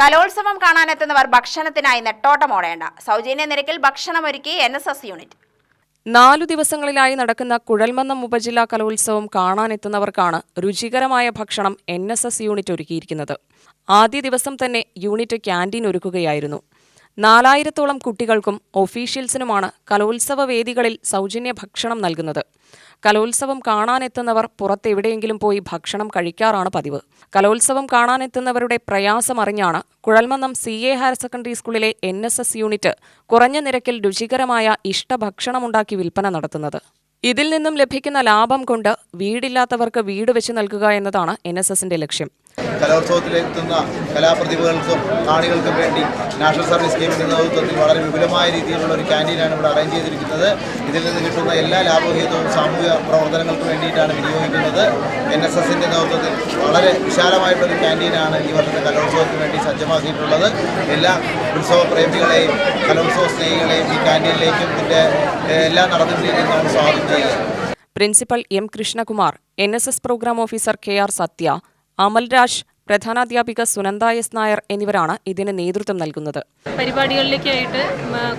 കലോത്സവം കാണാനെത്തുന്നവർ ഭക്ഷണത്തിനായി നെട്ടോട്ടം ഓടേണ്ട. സൗജന്യ നിരക്കിൽ ഭക്ഷണമൊരുക്കി എൻ എസ് എസ് യൂണിറ്റ് നാലു ദിവസങ്ങളിലായി നടക്കുന്ന കുഴൽമന്നം ഉപജില്ലാ കലോത്സവം കാണാനെത്തുന്നവർക്കാണ് രുചികരമായ ഭക്ഷണം എൻ എസ് എസ് യൂണിറ്റ് ഒരുക്കിയിരിക്കുന്നത്. ആദ്യ ദിവസം തന്നെ യൂണിറ്റ് ക്യാന്റീൻ ഒരുക്കുകയായിരുന്നു. നാലായിരത്തോളം കുട്ടികൾക്കും ഒഫീഷ്യൽസിനുമാണ് കലോത്സവ വേദികളിൽ സൗജന്യ ഭക്ഷണം നൽകുന്നത്. കലോത്സവം കാണാനെത്തുന്നവർ പുറത്തെവിടെയെങ്കിലും പോയി ഭക്ഷണം കഴിക്കാറാണ് പതിവ്. കലോത്സവം കാണാനെത്തുന്നവരുടെ പ്രയാസമറിഞ്ഞാണ് Kuzhalmannam C A higher secondary സ്കൂളിലെ എൻ എസ് എസ് യൂണിറ്റ് കുറഞ്ഞ നിരക്കിൽ രുചികരമായ ഇഷ്ടഭക്ഷണമുണ്ടാക്കി വിൽപ്പന നടത്തുന്നത്. ഇതിൽ നിന്നും ലഭിക്കുന്ന ലാഭം കൊണ്ട് വീടില്ലാത്തവർക്ക് വീട് വെച്ച് നൽകുക എന്നതാണ് എൻ എസ് എസിന്റെ ലക്ഷ്യം. കലോത്സവത്തിലെത്തുന്ന കലാപ്രതിഭകൾക്കും കാണികൾക്കും വേണ്ടി നാഷണൽ സർവീസ് സ്കീമിന്റെ നേതൃത്വത്തിൽ വളരെ വിപുലമായ രീതിയിലുള്ള ഒരു ക്യാന്റീനാണ് ഇവിടെ അറേഞ്ച് ചെയ്തിരിക്കുന്നത്. ഇതിൽ നിന്ന് കിട്ടുന്ന എല്ലാ ലാഭഹിതവും സാമൂഹിക പ്രവർത്തനങ്ങൾക്ക് വേണ്ടിയിട്ടാണ് വിനിയോഗിക്കുന്നത്. എൻ എസ് എസിന്റെ നേതൃത്വത്തിൽ വളരെ വിശാലമായിട്ടുള്ളൊരു ക്യാന്റീനാണ് ഈ വർഷത്തെ കലോത്സവത്തിന് വേണ്ടി സജ്ജമാക്കിയിട്ടുള്ളത്. എല്ലാ ഉത്സവ പ്രേമികളെയും കലോത്സവ സ്നേഹികളെയും ഈ ക്യാന്റീനിലേക്കും ഇതിന്റെ എല്ലാ നടപടിയിലേക്കും നമ്മൾ സ്വാഗതം principal M Krishnakumar N S S program officer K R Sathya Amalraj പ്രധാനാധ്യാപിക Sunanda S Nair എന്നിവരാണ് ഇതിന് നേതൃത്വം നൽകുന്നത്. പരിപാടികളിലേക്കായിട്ട്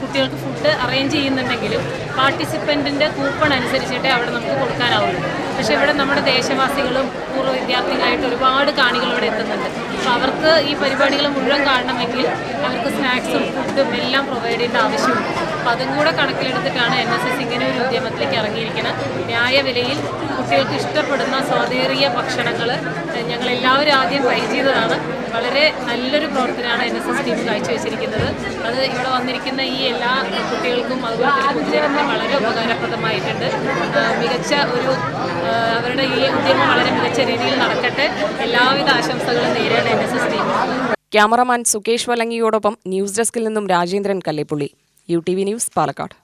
കുട്ടികൾക്ക് ഫുഡ് അറേഞ്ച് ചെയ്യുന്നുണ്ടെങ്കിലും പാർട്ടിസിപ്പന്റിന്റെ കൂപ്പൺ അനുസരിച്ചിട്ടേ അവിടെ നമുക്ക് കൊടുക്കാനാവുള്ളൂ. പക്ഷേ ഇവിടെ നമ്മുടെ ദേശവാസികളും പൂർവ വിദ്യാർത്ഥികളായിട്ട് ഒരുപാട് കാണികൾ ഇവിടെ എത്തുന്നുണ്ട്. അപ്പോൾ അവർക്ക് ഈ പരിപാടികൾ മുഴുവൻ കാണണമെങ്കിൽ അവർക്ക് സ്നാക്സും ഫുഡും എല്ലാം പ്രൊവൈഡ് ചെയ്യേണ്ട ആവശ്യമുണ്ട്. അപ്പോൾ അതും കൂടെ കണക്കിലെടുത്തിട്ടാണ് എൻ എസ് എസ് ഇങ്ങനെ ഒരു ഉദ്യമത്തിലേക്ക് ഇറങ്ങിയിരിക്കുന്നത്. ന്യായ വിലയിൽ കുട്ടികൾക്ക് ഇഷ്ടപ്പെടുന്ന സ്വാതേറിയ ഭക്ഷണങ്ങൾ ഞങ്ങൾ എല്ലാവരും ആദ്യം ട്രൈ ചെയ്തതാണ്. വളരെ നല്ലൊരു പ്രവർത്തനമാണ് എൻ എസ് എസ് ടീം കാഴ്ചവെച്ചിരിക്കുന്നത്. അത് ഇവിടെ വന്നിരിക്കുന്ന ഈ എല്ലാ കുട്ടികൾക്കും അതുപോലെ പൊതുജനത്തിനും വളരെ ഉപകാരപ്രദമായിട്ടുണ്ട്. മികച്ച ഒരു അവരുടെ ഈ ഉദ്യമം വളരെ മികച്ച രീതിയിൽ നടക്കട്ടെ. എല്ലാവിധ ആശംസകളും നേരിടേണ്ട N S S team. Cameraman Sukesh വലങ്ങിയോടൊപ്പം news ഡെസ്കിൽ നിന്നും Rajendran Kallepully. U T V news Palakkad.